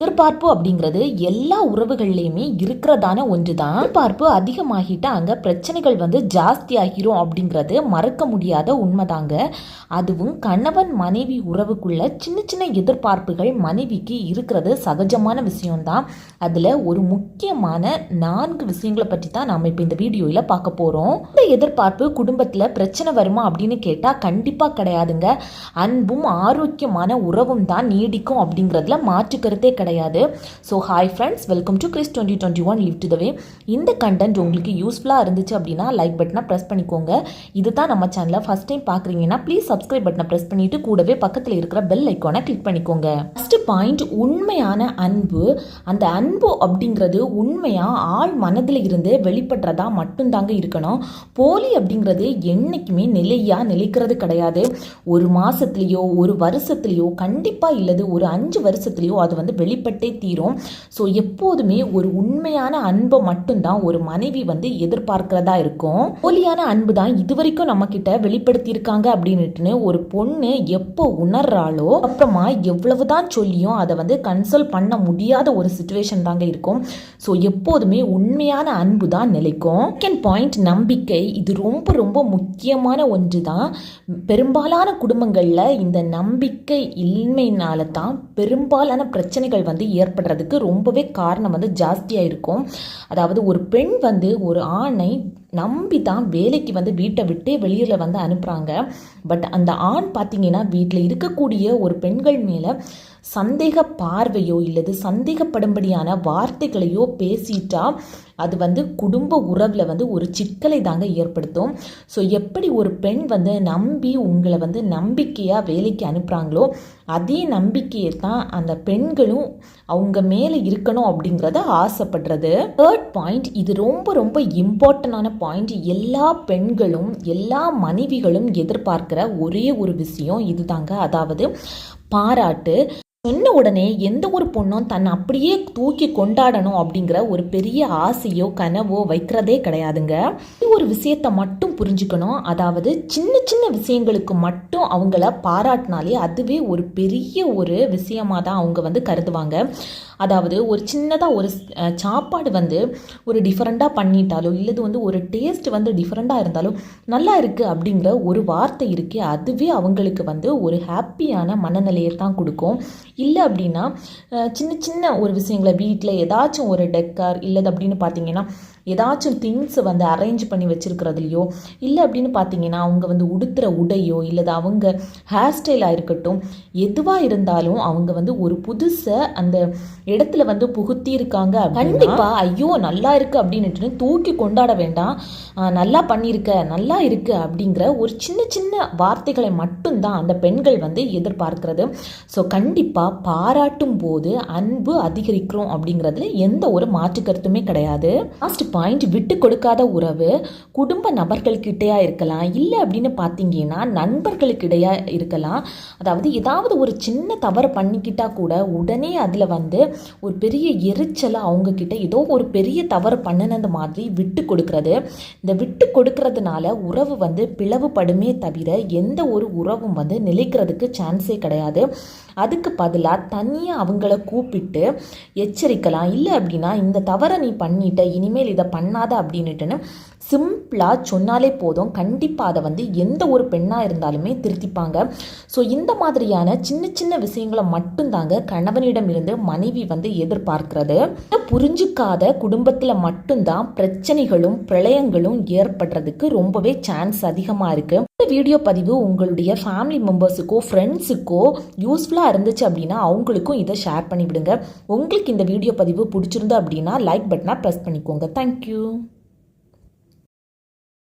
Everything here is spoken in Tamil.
எதிர்பார்ப்பு அப்படிங்கிறது எல்லா உறவுகள்லையுமே இருக்கிறதான ஒன்று தான் எதிர்பார்ப்பு அதிகமாகிட்டா அங்கே பிரச்சனைகள் வந்து ஜாஸ்தி ஆகிரும் அப்படிங்கிறது மறக்க முடியாத உண்மைதாங்க. அதுவும் கணவன் மனைவி உறவுக்குள்ள சின்ன சின்ன எதிர்பார்ப்புகள் மனைவிக்கு இருக்கிறது சகஜமான விஷயம்தான். அதில் ஒரு முக்கியமான நான்கு விஷயங்களை பற்றி தான் நாம் இப்போ இந்த வீடியோவில் பார்க்க போகிறோம் இந்த எதிர்பார்ப்பு குடும்பத்தில் பிரச்சனை வருமா அப்படின்னு கேட்டால் கண்டிப்பாக கிடையாதுங்க. அன்பும் ஆரோக்கியமான உறவும் தான் நீடிக்கும் அப்படிங்கிறதுல மாற்று கருத்தே கிடையாது. கிடையாது. So hi friends welcome to Chris twenty twenty one live to way இந்த கண்டென்ட் உங்களுக்கு யூஸ்ஃபுல்லாக இருந்துச்சு அப்படின்னா லைக் பட்டனை ப்ரெஸ் பண்ணிக்கோங்க. இது தான் நம்ம சேனலை ஃபஸ்ட் டைம் பார்க்குறீங்கன்னா ப்ளீஸ் சப்ஸ்கிரைப் பட்டனை ப்ரெஸ் பண்ணிட்டு கூடவே பக்கத்தில் இருக்கிற பெல் ஐக்கானை கிளிக் பண்ணிக்கோங்க. ஃபஸ்ட்டு பாயிண்ட் உண்மையான அன்பு. அந்த அன்பு அப்படிங்கிறது உண்மையாக ஆள் மனதில் இருந்து வெளிப்படுறதா மட்டும்தாங்க இருக்கணும். போலி அப்படிங்கிறது என்றைக்குமே நிலையாக நிலைக்கிறது கிடையாது. ஒரு மாதத்துலேயோ ஒரு வருஷத்துலேயோ கண்டிப்பாக இல்லது ஒரு அஞ்சு வருஷத்துலேயோ அது வந்து வெளிப்பட்டே தீரும். ஸோ எப்போதுமே ஒரு உண்மையான அன்பை மட்டும்தான் ஒரு மனைவி வந்து எதிர்பார்க்கிறதா இருக்கும். போலியான அன்பு தான் இது வரைக்கும் நம்ம கிட்ட வெளிப்படுத்தியிருக்காங்க அப்படின்னுட்டுன்னு ஒரு பொண்ணு எப்போ உணர்றாளோ அப்புறமா எவ்வளவுதான் சொல்லியும் அதை வந்து கன்சல்ட் பண்ண முடியாத ஒரு சுச்சுவேஷன் தாங்க இருக்கும். ஸோ எப்போதுமே உண்மையான அன்பு தான் நிலைக்கும். செகண்ட் பாயிண்ட் நம்பிக்கை. இது ரொம்ப ரொம்ப முக்கியமான ஒன்று தான் பெரும்பாலான குடும்பங்களில் இந்த நம்பிக்கை இன்மையினால தான் பெரும்பாலான பிரச்சனைகள் வந்து ஏற்படுறதுக்கு ரொம்பவே காரணம் வந்து ஜாஸ்தியாக இருக்கும். அதாவது ஒரு பெண் வந்து ஒரு ஆணை நம்பி தான் வேலைக்கு வந்து வீட்டை விட்டு வெளியில் வந்து அனுப்புகிறாங்க பட் அந்த ஆண் பார்த்தீங்கன்னா வீட்டில் இருக்கக்கூடிய ஒரு பெண்கள் மேலே சந்தேக பார்வையோ இல்லது சந்தேகப்படும்படியான வார்த்தைகளையோ பேசிட்டா அது வந்து குடும்ப உறவில் வந்து ஒரு சிக்கலை தாங்க ஏற்படுத்தும். ஸோ எப்படி ஒரு பெண் வந்து நம்பி உங்களை வந்து நம்பிக்கையாக வேலைக்கு அனுப்புகிறாங்களோ அதே நம்பிக்கையை தான் அந்த பெண்களும் அவங்க மேலே இருக்கணும் அப்படிங்கிறத ஆசைப்படுறது. தேர்ட் பாயிண்ட் இது ரொம்ப ரொம்ப இம்பார்ட்டண்டான பாயிண்ட் எல்லா பெண்களும் எல்லா மனைவிகளும் எதிர்பார்க்கிற ஒரே ஒரு விஷயம் இதுதாங்க. அதாவது பாராட்டு. சொன்ன உடனே எந்த ஒரு பொண்ணும் தன்னை அப்படியே தூக்கி கொண்டாடணும் அப்படிங்கிற ஒரு பெரிய ஆசையோ கனவோ வைக்கிறதே கிடையாதுங்க. ஒரு விஷயத்த மட்டும் புரிஞ்சுக்கணும். அதாவது சின்ன சின்ன விஷயங்களுக்கு மட்டும் அவங்கள பாராட்டினாலே அதுவே ஒரு பெரிய ஒரு விஷயமாக தான் அவங்க வந்து கருதுவாங்க. அதாவது ஒரு சின்னதாக ஒரு சாப்பாடு வந்து ஒரு டிஃப்ரெண்ட்டாக பண்ணிட்டாலோ இல்லது வந்து ஒரு டேஸ்ட் வந்து டிஃப்ரெண்ட்டாக இருந்தாலும் நல்லா இருக்குது அப்படிங்கிற ஒரு வார்த்தை இருக்கே அதுவே அவங்களுக்கு வந்து ஒரு ஹாப்பியான மனநிலையை தான் கொடுக்கும். இல்லை அப்படின்னா சின்ன சின்ன ஒரு விஷயங்களை வீட்டில் ஏதாச்சும் ஒரு டெக்கார் இல்லை அப்படின்னு பார்த்தீங்கன்னா ஏதாச்சும் திங்ஸ் வந்து அரேஞ்ச் பண்ணி வச்சுருக்கிறதுலையோ இல்லை அப்படின்னு பார்த்தீங்கன்னா அவங்க வந்து உடுத்துகிற உடையோ இல்லது அவங்க ஹேர் ஸ்டைலாக இருக்கட்டும் எதுவாக இருந்தாலும் அவங்க வந்து ஒரு புதுசை அந்த இடத்துல வந்து புகுத்தி இருக்காங்க கண்டிப்பாக ஐயோ நல்லா இருக்கு அப்படின்னுட்டு தூக்கி கொண்டாட வேண்டாம். நல்லா பண்ணியிருக்க நல்லா இருக்கு அப்படிங்கிற ஒரு சின்ன சின்ன வார்த்தைகளை மட்டும்தான் அந்த பெண்கள் வந்து எதிர்பார்க்கிறது. ஸோ கண்டிப்பாக பாராட்டும் போது அன்பு அதிகரிக்கிறோம் அப்படிங்கிறதுல எந்த ஒரு மாற்று கருத்துமே கிடையாது. லாஸ்ட் பாயிண்ட் விட்டு கொடுக்காத உறவு குடும்ப நபர்கள்கிட்டையாக இருக்கலாம் இல்லை அப்படின்னு பார்த்தீங்கன்னா நண்பர்களுக்கிடையா இருக்கலாம். அதாவது ஏதாவது ஒரு சின்ன தவறு பண்ணிக்கிட்டால் கூட உடனே அதில் வந்து ஒரு பெரிய எரிச்சலை அவங்கக்கிட்ட ஏதோ ஒரு பெரிய தவறு பண்ணினது மாதிரி விட்டு கொடுக்கறது இந்த விட்டு கொடுக்கறதுனால உறவு வந்து பிளவுபடுமே தவிர எந்த ஒரு உறவும் வந்து நிலைக்கிறதுக்கு சான்ஸே கிடையாது. அதுக்கு பதிலாக தனியாக அவங்கள கூப்பிட்டு எச்சரிக்கலாம். இல்லை அப்படின்னா இந்த தவறை நீ பண்ணிட்ட இனிமேல் இதை பண்ணாத அப்படின்னுட்டுன்னு சிம்பிளாக சொன்னாலே போதும். கண்டிப்பாக அதை வந்து எந்த ஒரு பெண்ணாக இருந்தாலுமே திருத்திப்பாங்க. ஸோ இந்த மாதிரியான சின்ன சின்ன விஷயங்களை மட்டும்தாங்க கணவனிடம் இருந்து மனைவி வந்து எதிர்பார்க்கிறது. புரிஞ்சுக்காத குடும்பத்தில் மட்டும்தான் பிரச்சனைகளும் பிரளயங்களும் ஏற்படுறதுக்கு ரொம்பவே சான்ஸ் அதிகமாக இருக்குது இந்த வீடியோ பதிவு உங்களுடைய ஃபேமிலி மெம்பர்ஸுக்கோ ஃப்ரெண்ட்ஸுக்கோ யூஸ்ஃபுல்லாக இருந்துச்சு அப்படின்னா அவங்களுக்கும் இதை ஷேர் பண்ணிவிடுங்க. உங்களுக்கு இந்த வீடியோ பதிவு பிடிச்சிருந்தா அப்படின்னா லைக் பட்டனை ப்ரெஸ் பண்ணிக்கோங்க. தேங்க்யூ